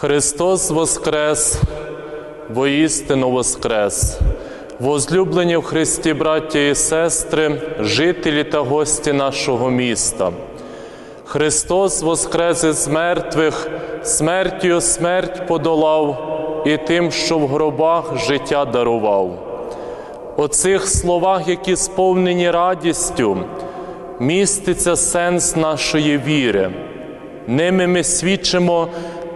Христос Воскрес, воістину Воскрес, возлюблені в Христі, браття і сестри, жителі та гості нашого міста. Христос Воскрес із мертвих, смертю смерть подолав і тим, що в гробах життя дарував. У цих словах, які сповнені радістю, міститься сенс нашої віри. Ними ми свідчимо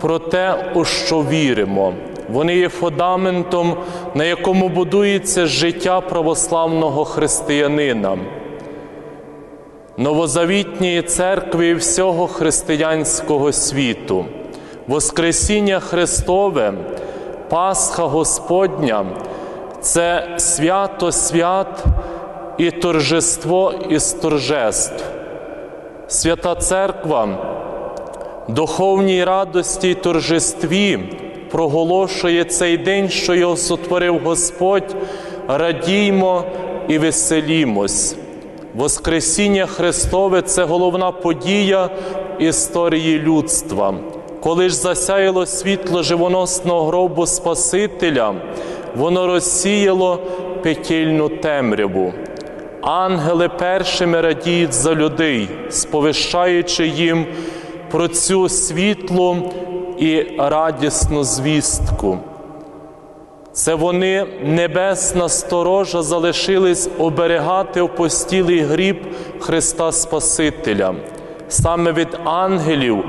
про те, у що віримо. Вони є фундаментом, на якому будується життя православного християнина, новозавітньої церкви і всього християнського світу. Воскресіння Христове, Пасха Господня це свято свят і торжество із торжеств. Свята Церква духовній радості й торжестві проголошує цей день, що його сотворив Господь, радіймо і веселімось. Воскресіння Христове це головна подія історії людства. Коли ж засяяло світло живоносного гробу Спасителя, воно розсіяло пекельну темряву. Ангели першими радіють за людей, сповіщаючи їм про цю світлу і радісну звістку. Це вони, небесна сторожа, залишились оберігати опостілий гріб Христа Спасителя. Саме від ангелів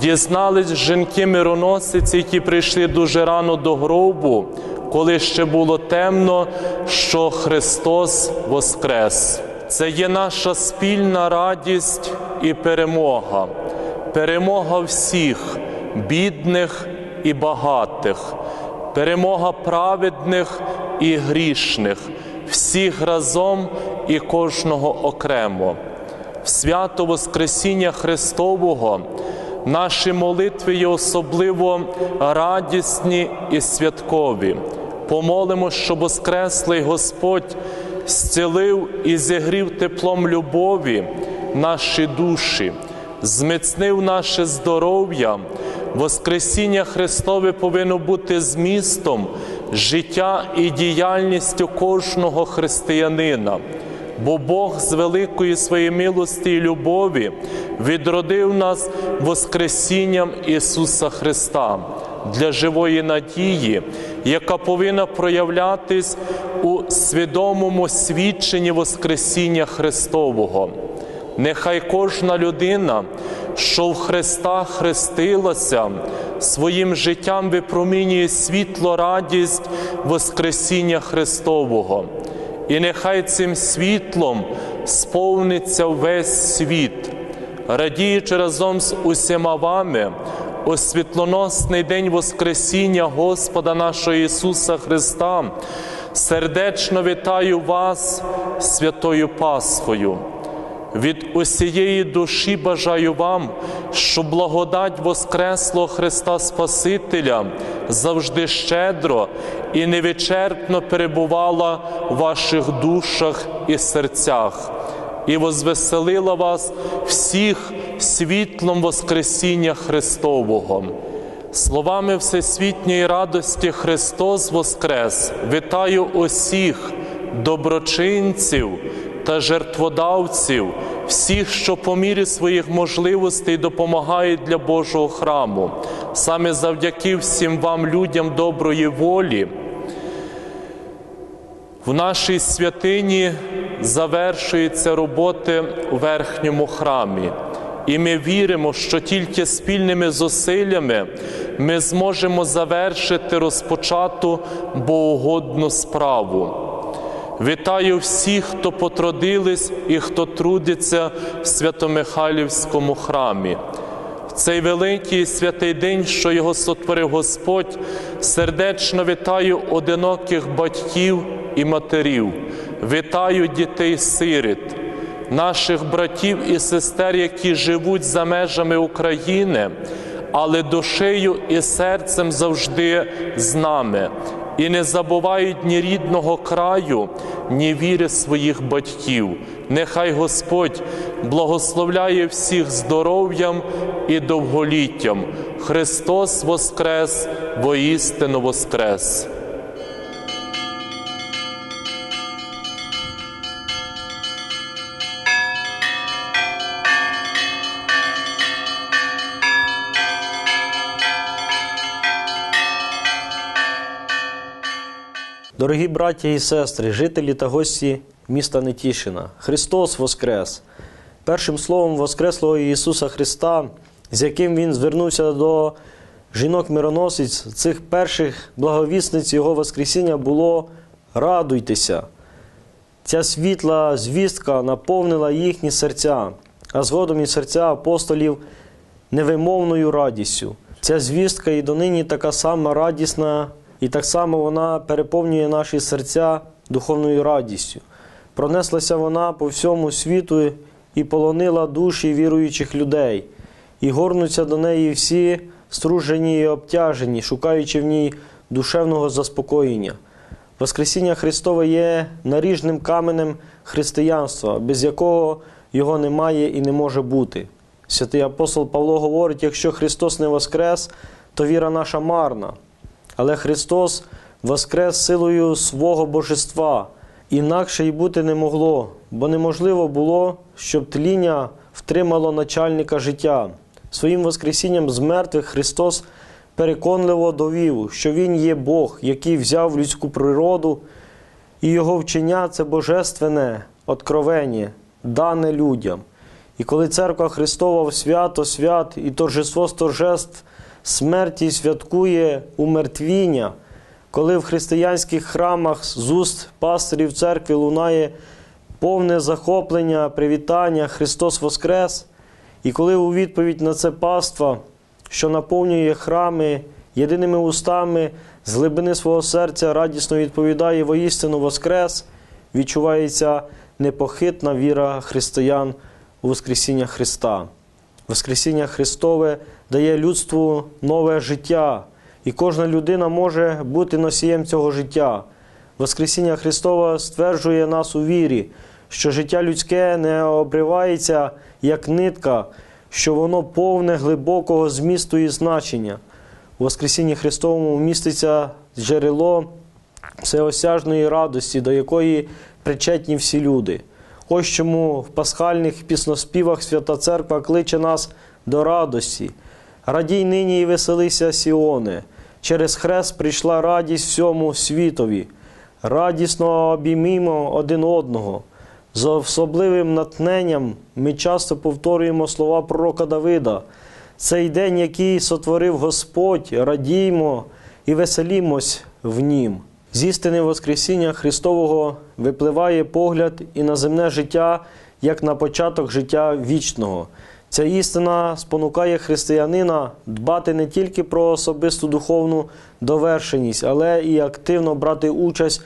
дізнались жінки-мироносиці, які прийшли дуже рано до гробу, коли ще було темно, що Христос Воскрес. Це є наша спільна радість і перемога, перемога всіх, бідних і багатих, перемога праведних і грішних, всіх разом і кожного окремо. В свято Воскресіння Христового наші молитви є особливо радісні і святкові. Помолимо, щоб Воскреслий Господь зцілив і зігрів теплом любові наші душі, зміцнив наше здоров'я. Воскресіння Христове повинно бути змістом життя і діяльністю кожного християнина. Бо Бог з великої своєї милості і любові відродив нас Воскресінням Ісуса Христа для живої надії, яка повинна проявлятись у свідомому свідченні Воскресіння Христового. Нехай кожна людина, що в Христа хрестилася, своїм життям випромінює світло, радість Воскресіння Христового. І нехай цим світлом сповниться весь світ, радіючи разом з усіма вами у світлоносний день Воскресіння Господа нашого Ісуса Христа, сердечно вітаю вас святою Пасхою. Від усієї душі бажаю вам, щоб благодать Воскреслого Христа Спасителя завжди щедро і невичерпно перебувала в ваших душах і серцях, і возвеселила вас всіх світлом Воскресіння Христового. Словами всесвітньої радості Христос Воскрес, вітаю усіх доброчинців та жертводавців, всіх, що по мірі своїх можливостей допомагають для Божого храму, саме завдяки всім вам, людям доброї волі. В нашій святині завершуються роботи у верхньому храмі, і ми віримо, що тільки спільними зусиллями ми зможемо завершити розпочату богоугодну справу. Вітаю всіх, хто потрудились і хто трудиться в Свято-Михайлівському храмі. В цей великий святий день, що його сотворив Господь, сердечно вітаю одиноких батьків і матерів, вітаю дітей-сиріт, наших братів і сестер, які живуть за межами України, але душею і серцем завжди з нами і не забувають ні рідного краю, ні віри своїх батьків. Нехай Господь благословляє всіх здоров'ям і довголіттям. Христос Воскрес, воістину Воскрес! Дорогі браття і сестри, жителі та гості міста Нетішина, Христос Воскрес! Першим словом Воскреслого Ісуса Христа, з яким Він звернувся до жінок-мироносиць, цих перших благовісниць Його Воскресіння було радуйтеся. Ця світла звістка наповнила їхні серця, а згодом і серця апостолів невимовною радістю. Ця звістка і донині така сама радісна, і так само вона переповнює наші серця духовною радістю. Пронеслася вона по всьому світу і полонила душі віруючих людей, і горнуться до неї всі стружені і обтяжені, шукаючи в ній душевного заспокоєння. Воскресіння Христове є наріжним каменем християнства, без якого його немає і не може бути. Святий апостол Павло говорить: якщо Христос не воскрес, то віра наша марна. Але Христос воскрес силою свого божества, інакше й бути не могло, бо неможливо було, щоб тління втримало начальника життя. Своїм Воскресінням з мертвих Христос переконливо довів, що Він є Бог, який взяв людську природу, і Його вчення це божественне откровення, дане людям. І коли церква Христова в свято свят і торжество з торжеств смерті святкує умертвіння, коли в християнських храмах з уст пастирів церкви лунає повне захоплення, привітання Христос Воскрес, і коли у відповідь на це паства, що наповнює храми єдиними устами з глибини свого серця радісно відповідає воістину Воскрес, відчувається непохитна віра християн у Воскресіння Христа. Воскресіння Христове дає людству нове життя, і кожна людина може бути носієм цього життя. Воскресіння Христове стверджує нас у вірі, що життя людське не обривається як нитка, що воно повне глибокого змісту і значення. У Воскресінні Христовому міститься джерело всеосяжної радості, до якої причетні всі люди. Ось чому в пасхальних пісноспівах Свята Церква кличе нас до радості. Радій нині і веселися Сіоне. Через хрест прийшла радість всьому світові. Радісно обіймімо один одного. З особливим натхненням ми часто повторюємо слова пророка Давида. Цей день, який сотворив Господь, радіймо і веселімось в нім. З істини Воскресіння Христового випливає погляд і на земне життя, як на початок життя вічного. Ця істина спонукає християнина дбати не тільки про особисту духовну довершеність, але і активно брати участь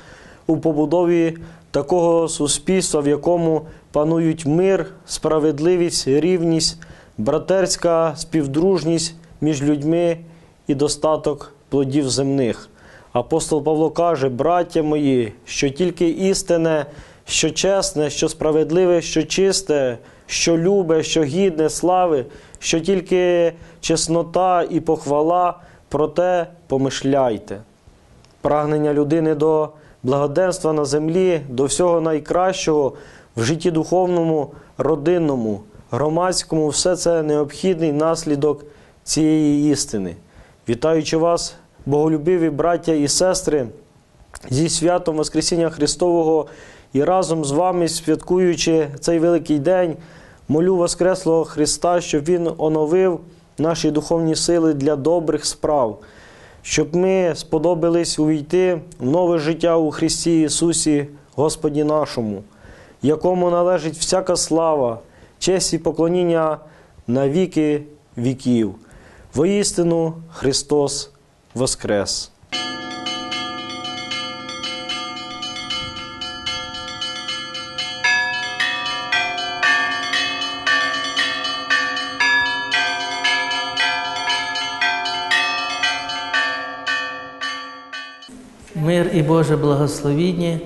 у побудові такого суспільства, в якому панують мир, справедливість, рівність, братерська співдружність між людьми і достаток плодів земних. Апостол Павло каже, браття мої, що тільки істине, що чесне, що справедливе, що чисте, що любе, що гідне слави, що тільки чеснота і похвала, проте помишляйте. Прагнення людини до благоденства на землі, до всього найкращого в житті духовному, родинному, громадському все це необхідний наслідок цієї істини. Вітаючи вас, боголюбиві браття і сестри, зі святом Воскресіння Христового і разом з вами, святкуючи цей великий день, молю Воскреслого Христа, щоб Він оновив наші духовні сили для добрих справ, щоб ми сподобались увійти в нове життя у Христі Ісусі, Господі нашому, якому належить всяка слава, честь і поклоніння на віки віків. Воістину Христос Воскрес! Мир і Боже благословіння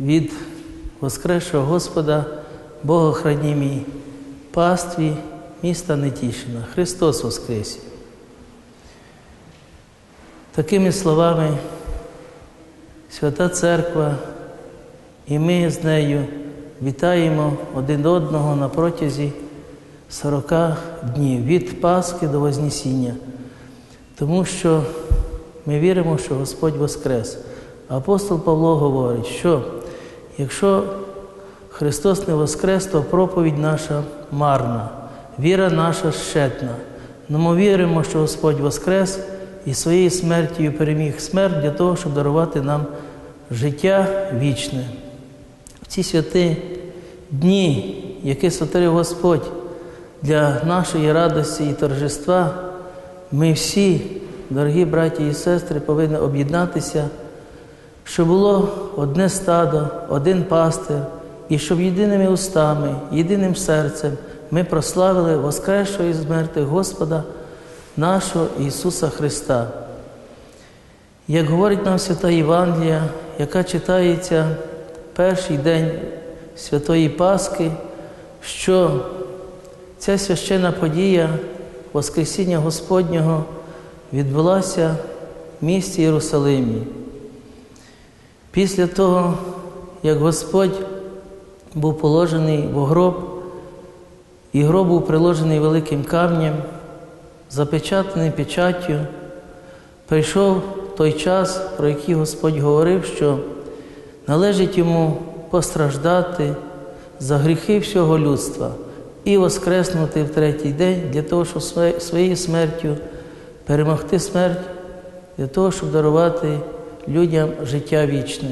від Воскресшого Господа, Богохранімій пастві міста Нетішина. Христос Воскресе! Такими словами Свята Церква і ми з нею вітаємо один одного на протязі 40 днів від Пасхи до Вознесіння, тому що ми віримо, що Господь Воскрес. Апостол Павло говорить, що якщо Христос не Воскрес, то проповідь наша марна, віра наша щетна. Но ми віримо, що Господь Воскрес і своєю смертю переміг смерть для того, щоб дарувати нам життя вічне. В ці святі дні, які сотворив Господь для нашої радості і торжества, ми всі, дорогі браті і сестри, повинні об'єднатися, щоб було одне стадо, один пастир, і щоб єдиними устами, єдиним серцем ми прославили Воскресшого із смерти Господа нашого Ісуса Христа. Як говорить нам Свята Євангелія, яка читається перший день Святої Пасхи, що ця священна подія Воскресіння Господнього відбулася в місті Єрусалимі. Після того, як Господь був положений в гроб, і гроб був приложений великим камнем, запечатаний печаттю, прийшов той час, про який Господь говорив, що належить йому постраждати за гріхи всього людства і воскреснути в третій день для того, щоб своєю смертю перемогти смерть, для того, щоб дарувати людям життя вічне.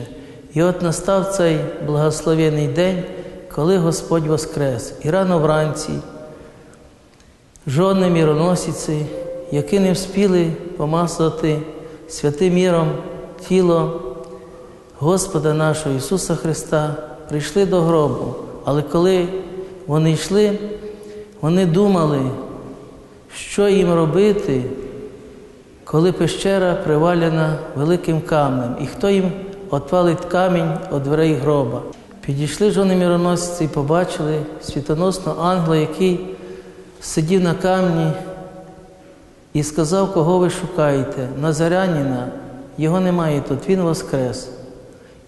І от настав цей благословений день, коли Господь воскрес. І рано вранці жони міроносиці, які не вспіли помазати святим міром тіло Господа нашого Ісуса Христа, прийшли до гробу. Але коли вони йшли, вони думали, що їм робити, коли пещера привалена великим камнем, і хто їм отвалить камінь від дверей гроба. Підійшли жони міроносці і побачили світоносного ангела, який сидів на камні і сказав, кого ви шукаєте. Назарянина, його немає тут, він воскрес.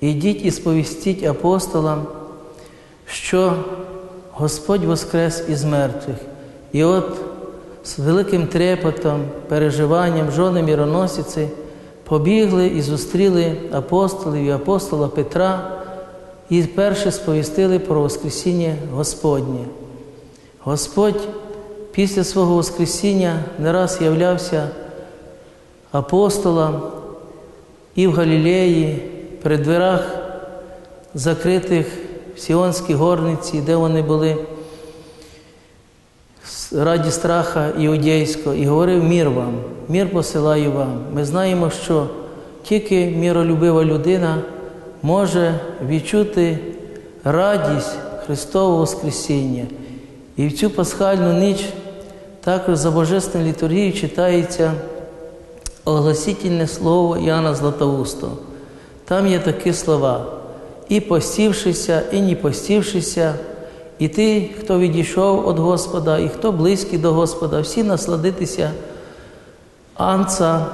Ідіть і сповістіть апостолам, що Господь воскрес із мертвих. І от з великим трепотом, переживанням жони міроносиці побігли і зустріли апостолів і апостола Петра і перше сповістили про Воскресіння Господнє. Господь після свого Воскресіння не раз являвся апостолам і в Галілеї, при дверах закритих в Сіонській горниці, де вони були раді страха іудейського, і говорив мір вам, мір посилаю вам. Ми знаємо, що тільки міролюбива людина може відчути радість Христового Воскресіння. І в цю пасхальну ніч також за Божественною літургією читається огласительне слово Іоанна Златоустого. Там є такі слова: і постівшися, і не постівшися, і ти, хто відійшов від Господа, і хто близький до Господа, всі насладитися анца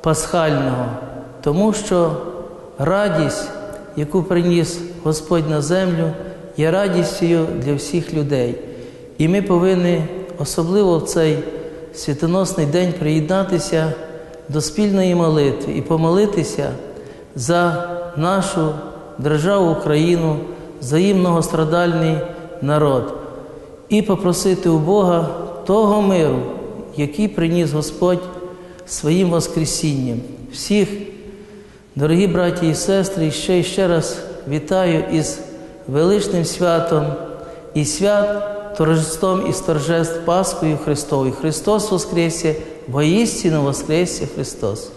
пасхального, тому що радість, яку приніс Господь на землю, є радістю для всіх людей. І ми повинні особливо в цей світоносний день приєднатися до спільної молитви і помолитися за нашу державу Україну, за її многострадальний народ, і попросити у Бога того миру, який приніс Господь своїм Воскресінням. Всіх, дорогі браті і сестри, ще і ще раз вітаю із величним святом і свят торжеством із торжеств Пасхою Христовою. Христос Воскресе, воістину Воскресе Христос.